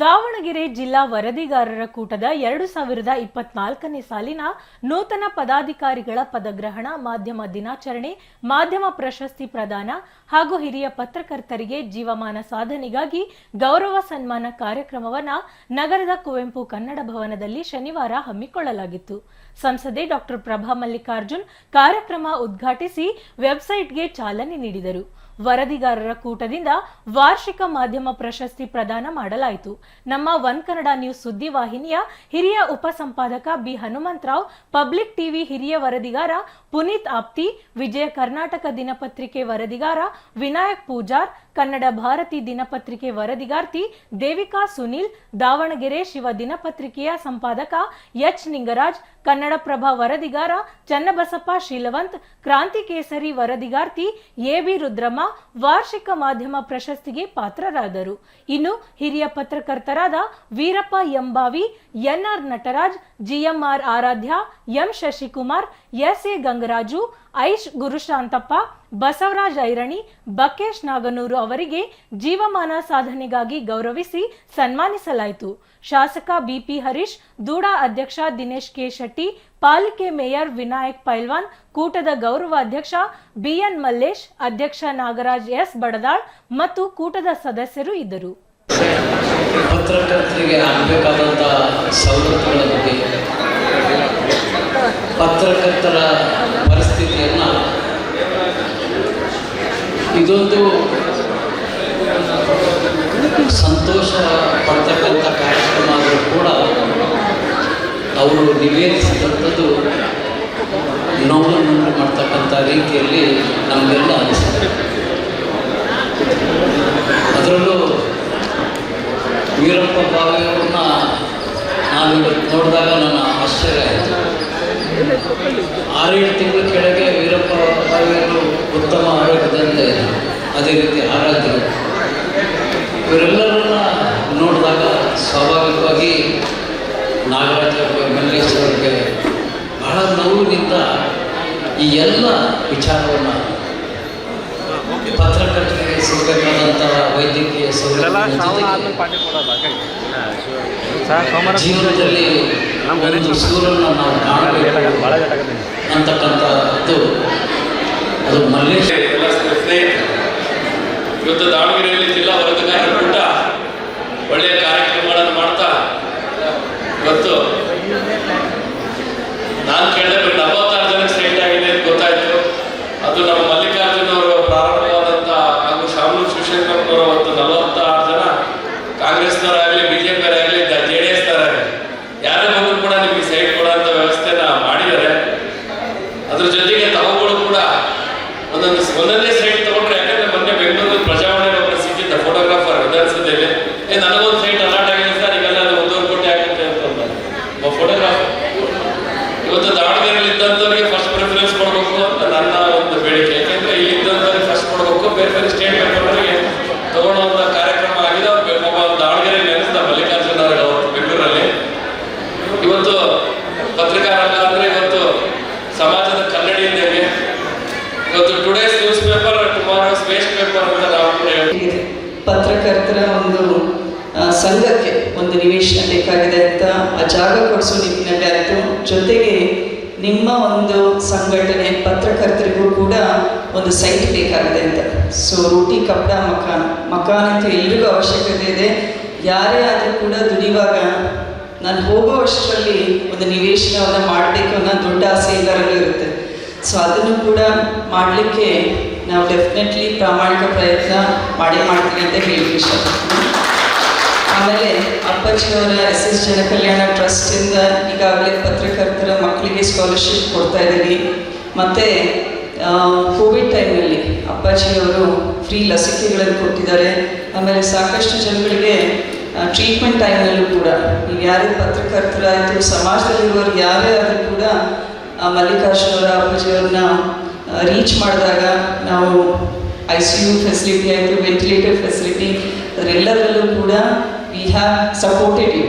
ದಾವಣಗೆರೆ ಜಿಲ್ಲಾ ವರದಿಗಾರರ ಕೂಟದ ಎರಡು ಸಾವಿರದ ಇಪ್ಪತ್ನಾಲ್ಕನೇ ಸಾಲಿನ ನೂತನ ಪದಾಧಿಕಾರಿಗಳ ಪದಗ್ರಹಣ, ಮಾಧ್ಯಮ ದಿನಾಚರಣೆ, ಮಾಧ್ಯಮ ಪ್ರಶಸ್ತಿ ಪ್ರದಾನ ಹಾಗೂ ಹಿರಿಯ ಪತ್ರಕರ್ತರಿಗೆ ಜೀವಮಾನ ಸಾಧನೆಗಾಗಿ ಗೌರವ ಸನ್ಮಾನ ಕಾರ್ಯಕ್ರಮವನ್ನ ನಗರದ ಕುವೆಂಪು ಕನ್ನಡ ಭವನದಲ್ಲಿ ಶನಿವಾರ ಹಮ್ಮಿಕೊಳ್ಳಲಾಗಿತ್ತು. ಸಂಸದೆ ಡಾಕ್ಟರ್ ಪ್ರಭಾ ಮಲ್ಲಿಕಾರ್ಜುನ್ ಕಾರ್ಯಕ್ರಮ ಉದ್ಘಾಟಿಸಿ ವೆಬ್ಸೈಟ್ಗೆ ಚಾಲನೆ ನೀಡಿದರು. ವರದಿಗಾರರ ಕೂಟದಿಂದ ವಾರ್ಷಿಕ ಮಾಧ್ಯಮ ಪ್ರಶಸ್ತಿ ಪ್ರದಾನ ಮಾಡಲಾಯಿತು. ನಮ್ಮ ಒನ್ ಕನ್ನಡ ನ್ಯೂಸ್ ಸುದ್ದಿವಾಹಿನಿಯ ಹಿರಿಯ ಉಪಸಂಪಾದಕ ಬಿ ಹನುಮಂತರಾವ್, ಪಬ್ಲಿಕ್ ಟಿವಿ ಹಿರಿಯ ವರದಿಗಾರ ಪುನೀತ್ ಆಪ್ತಿ, ವಿಜಯ ಕರ್ನಾಟಕ ದಿನಪತ್ರಿಕೆ ವರದಿಗಾರ ವಿನಾಯಕ್ ಪೂಜಾರ್ ಕನ್ನಡ ಭಾರತಿ ದಿನಪತ್ರಿಕೆ ವರದಿಗಾರ್ತಿ ದೇವಿಕಾ ಸುನಿಲ್, ದಾವಣಗೆರೆ ಶಿವ ದಿನಪತ್ರಿಕೆಯ ಸಂಪಾದಕ ಎಚ್ ನಿಂಗರಾಜ್, ಕನ್ನಡಪ್ರಭ ವರದಿಗಾರ ಚನ್ನಬಸಪ್ಪ ಶೀಲವಂತ್ ಕ್ರಾಂತಿ ಕೇಸರಿ ವರದಿಗಾರ್ತಿ ಎಬಿ ರುದ್ರಮ್ಮ ವಾರ್ಷಿಕ ಮಾಧ್ಯಮ ಪ್ರಶಸ್ತಿಗೆ ಪಾತ್ರರಾದರು. ಇನ್ನು ಹಿರಿಯ ಪತ್ರಕರ್ತರಾದ Veerappa ಎಂಬಾವಿ, NR Nataraj, GMR Aradhya, M Shashikumar S A Gangaraju ಐಶ್ ಗುರುಶಾಂತಪ್ಪ, ಬಸವರಾಜ್ ಐರಣಿ, ಬಕೇಶ್ ನಾಗನೂರು ಅವರಿಗೆ ಜೀವಮಾನ ಸಾಧನೆಗಾಗಿ ಗೌರವಿಸಿ ಸನ್ಮಾನಿಸಲಾಯಿತು. ಶಾಸಕ ಬಿಪಿ ಹರೀಶ್, ದೂಡಾ ಅಧ್ಯಕ್ಷ ದಿನೇಶ್ ಕೆ ಶೆಟ್ಟಿ, ಪಾಲಿಕೆ ಮೇಯರ್ ವಿನಾಯಕ್ ಪೈಲ್ವಾನ್, ಕೂಟದ ಗೌರವ ಅಧ್ಯಕ್ಷ ಬಿಎನ್ ಮಲ್ಲೇಶ್, ಅಧ್ಯಕ್ಷ ನಾಗರಾಜ್ ಎಸ್ ಬಡದಾಳ್ ಮತ್ತು ಕೂಟದ ಸದಸ್ಯರು ಇದ್ದರು. ಪತ್ರಕರ್ತರ ಇದೊಂದು ಸಂತೋಷ ಪಡ್ತಕ್ಕಂಥ ಕಾರ್ಯಕ್ರಮ ಆದರೂ ಕೂಡ ಅವರು ನಿವೇದಿಸಿದಂಥದ್ದು ನೋವನ್ನು ಮಾಡ್ತಕ್ಕಂಥ ರೀತಿಯಲ್ಲಿ ನಮಗೆಲ್ಲ ಅನಿಸ್ತದೆ ಅದರಲ್ಲೂ ವೀರಪ್ಪ ಭಾವಿಯವ್ರನ್ನ ನಾನು ನೋಡಿದಾಗ ನನ್ನ ಆಶ್ಚರ್ಯ ಆಯಿತು. ಆರೇಳು ತಿಂಗಳು ಕೆಳಗೆ ಉತ್ತಮ ಆರೋಗ್ಯದಲ್ಲಿ ಅದೇ ರೀತಿ ಆರಾಧ್ಯರು ಇವರೆಲ್ಲರನ್ನ ನೋಡಿದಾಗ ಸ್ವಾಭಾವಿಕವಾಗಿ ನಾಗರಾಜ ಅವ್ರಿಗೆ ಮಲ್ಲೇಶ್ ಅವ್ರಿಗೆ ಬಹಳ ನೋವಿನಿಂದ ಈ ಎಲ್ಲ ವಿಚಾರವನ್ನು ಪತ್ರಕರ್ತರಿಗೆ ಸಿಗಬೇಕಾದಂತಹ ವೈದ್ಯಕೀಯ ಸೌಲಭ್ಯ ಜೀವನದಲ್ಲಿ ಸೂರನ್ನು ನಾವು ಕಾಣಬೇಕು ಅಂತಕ್ಕಂಥದ್ದು. ಅದು ಮಲ್ಲೇಶ್ ಇವತ್ತು ದಾವಣಗೆರೆಯಲ್ಲಿ ಜಿಲ್ಲಾ ವರದಿಗಾರರ ಕೂಟ ಒಳ್ಳೆಯ ಕಾರ್ಯಕ್ರಮಗಳನ್ನು ಮಾಡ್ತಾ ಇವತ್ತು ನಾನು ಕೇಳಿದೆ ಬರೀ ನಲವತ್ತಾರು ಜನ ಸೈಟ್ ಆಗಿದೆ ಅಂತ ಗೊತ್ತಾಯ್ತು. ಅದು ನಮ್ಮ ಮಲ್ಲಿಕಾರ್ಜುನ ಅವರು ಪ್ರಾರಂಭವಾದಂಥ ಹಾಗೂ ಶಾಮೂರು ಶಿವಶಂಕರಪ್ಪನವರು ಒಂದು ನಲವತ್ತಾರು ಜನ ಕಾಂಗ್ರೆಸ್ನವರಾಗಲಿ ಬಿ ಜೆ ಪಿಯವರಾಗಲಿ ಜೆ ಡಿ ಎಸ್ನವರಾಗಲಿ ಯಾರೇ ಬಂದರೂ ಕೂಡ ನಿಮಗೆ ಸೈಟ್ ಕೊಡೋಂಥ ವ್ಯವಸ್ಥೆನ ಮಾಡಿದ್ದಾರೆ. ಅದ್ರ ಜೊತೆಗೆ ಒಂದೊಂದು ಸೈಟ್ ತಗೊಂಡ್ರೆ ಯಾಕಂದ್ರೆ ಮೊನ್ನೆ ಬೆಂಗಳೂರು ಪ್ರಜಾವಾಣಿ ಒಬ್ಬರು ಸಿಕ್ಕಿದ್ದ ಫೋಟೋಗ್ರಾಫರ್ ವಿಧಾನಸಭೆಯಲ್ಲಿ ಏ, ನನಗೊಂದು ಸೈಟ್ ಅಲಾಟ್ ಆಗಿದೆ ಸರ್, ಈಗೆಲ್ಲ ಒಂದೂವರೆ ಕೋಟಿ ಆಗುತ್ತೆ ಅಂತ ಫೋಟೋಗ್ರಾಫರ್ ಇವತ್ತು ದಾವಣಗೆರೆಯಲ್ಲಿ ಇದ್ದಂಥವ್ರಿಗೆ ಫಸ್ಟ್ ಪ್ರಿಫರೆನ್ಸ್ ಕೊಡಬೇಕು ಅಂತ ನನ್ನ ಒಂದು ಬೇಡಿಕೆ ಯಾಕೆಂದ್ರೆ ಇಲ್ಲಿ ಇದ್ದಂಥವ್ರಿಗೆ ಫಸ್ಟ್ ಕೊಡಬೇಕು ಬೇರೆ ಬೇರೆ ಸ್ಟೇಟ್ ಪೇಪರ್ಗಳಿಗೆ ತಗೊಳ್ಳುವಂಥ ಕಾರ್ಯಕ್ರಮ ಆಗಿದೆ ಅವ್ರು ಬೆ- ಒಬ್ಬ ದಾವಣಗೆರೆ ನೆನೆಸ್ದ ಮಲ್ಲಿಕಾರ್ಜುನ ಅವ್ರಿಗೆ ಅವತ್ತು ಬೆಂಗಳೂರಲ್ಲಿ ಇವತ್ತು ಪತ್ರಿಕಾರಂಗ ಅಂದ್ರೆ ಇವತ್ತು ಸಮಾಜದ ಕನ್ನಡಿ ಇದ್ದೇವೆ ಇವತ್ತು today's newspaper tomorrow's waste paper ಅಂತ ನಾವು ಕೂಡ ಹೇಳ್ತೀವಿ ಇದೆ. ಪತ್ರಕರ್ತರ ಒಂದು ಸಂಘಕ್ಕೆ ಒಂದು ನಿವೇಶನ ಬೇಕಾಗಿದೆ ಅಂತ ಆ ಜಾಗ ಕೊಡಿಸೋ ನಿಟ್ಟಿನಲ್ಲಿ ಆಯಿತು. ಜೊತೆಗೆ ನಿಮ್ಮ ಒಂದು ಸಂಘಟನೆ ಪತ್ರಕರ್ತರಿಗೂ ಕೂಡ ಒಂದು ಸೈಟ್ ಬೇಕಾಗಿದೆ ಅಂತ. ಸೊ ರೋಟಿ ಕಪ್ಪಡ ಮಕಾನ್ ಮಕಾನ್ ಅಂತ ಎಲ್ರಿಗೂ ಅವಶ್ಯಕತೆ ಇದೆ. ಯಾರೇ ಆದರೂ ಕೂಡ ದುಡಿಯುವಾಗ ನಾನು ಹೋಗೋ ವರ್ಷದಲ್ಲಿ ಒಂದು ನಿವೇಶನವನ್ನು ಮಾಡಬೇಕು ಅನ್ನೋ ದೊಡ್ಡ ಆಸೆ ಎಲ್ಲರಲ್ಲೂ ಇರುತ್ತೆ. ಸೊ ಅದನ್ನು ಕೂಡ ಮಾಡಲಿಕ್ಕೆ ನಾವು ಡೆಫಿನೆಟ್ಲಿ ಪ್ರಾಮಾಣಿಕ ಪ್ರಯತ್ನ ಮಾಡಿ ಮಾಡ್ತೀವಿ ಅಂತ ಹೇಳಿ ಆಮೇಲೆ ಅಪ್ಪಾಜಿಯವರ ಎಸ್ ಎಸ್ ಜನಕಲ್ಯಾಣ ಟ್ರಸ್ಟಿಂದ ಈಗಾಗಲೇ ಪತ್ರಕರ್ತರ ಮಕ್ಕಳಿಗೆ ಸ್ಕಾಲರ್ಶಿಪ್ ಕೊಡ್ತಾ ಇದ್ದೀವಿ. ಮತ್ತು ಕೋವಿಡ್ ಟೈಮಲ್ಲಿ ಅಪ್ಪಾಜಿಯವರು ಫ್ರೀ ಲಸಿಕೆಗಳನ್ನು ಕೊಟ್ಟಿದ್ದಾರೆ. ಆಮೇಲೆ ಸಾಕಷ್ಟು ಜನಗಳಿಗೆ ಟ್ರೀಟ್ಮೆಂಟ್ ಟೈಮ್ನಲ್ಲೂ ಕೂಡ ನೀವು ಯಾರೇ ಪತ್ರಕರ್ತರಾಯಿತು ಸಮಾಜದಲ್ಲಿರುವವರು ಯಾರೇ ಆದರೂ ಕೂಡ ಮಲ್ಲಿಕಾರ್ಜುನವರ ಅಪ್ಪಾಜಿಯವ್ರನ್ನ ರೀಚ್ ಮಾಡಿದಾಗ ನಾವು ಐ ಸಿ ಯು ಫೆಸಿಲಿಟಿ ಆಯಿತು ವೆಂಟಿಲೇಟರ್ ಫೆಸಿಲಿಟಿ ಅದರೆಲ್ಲದರಲ್ಲೂ ಕೂಡ ವಿ ಹ್ಯಾವ್ ಸಪೋರ್ಟೆಡ್ ಯು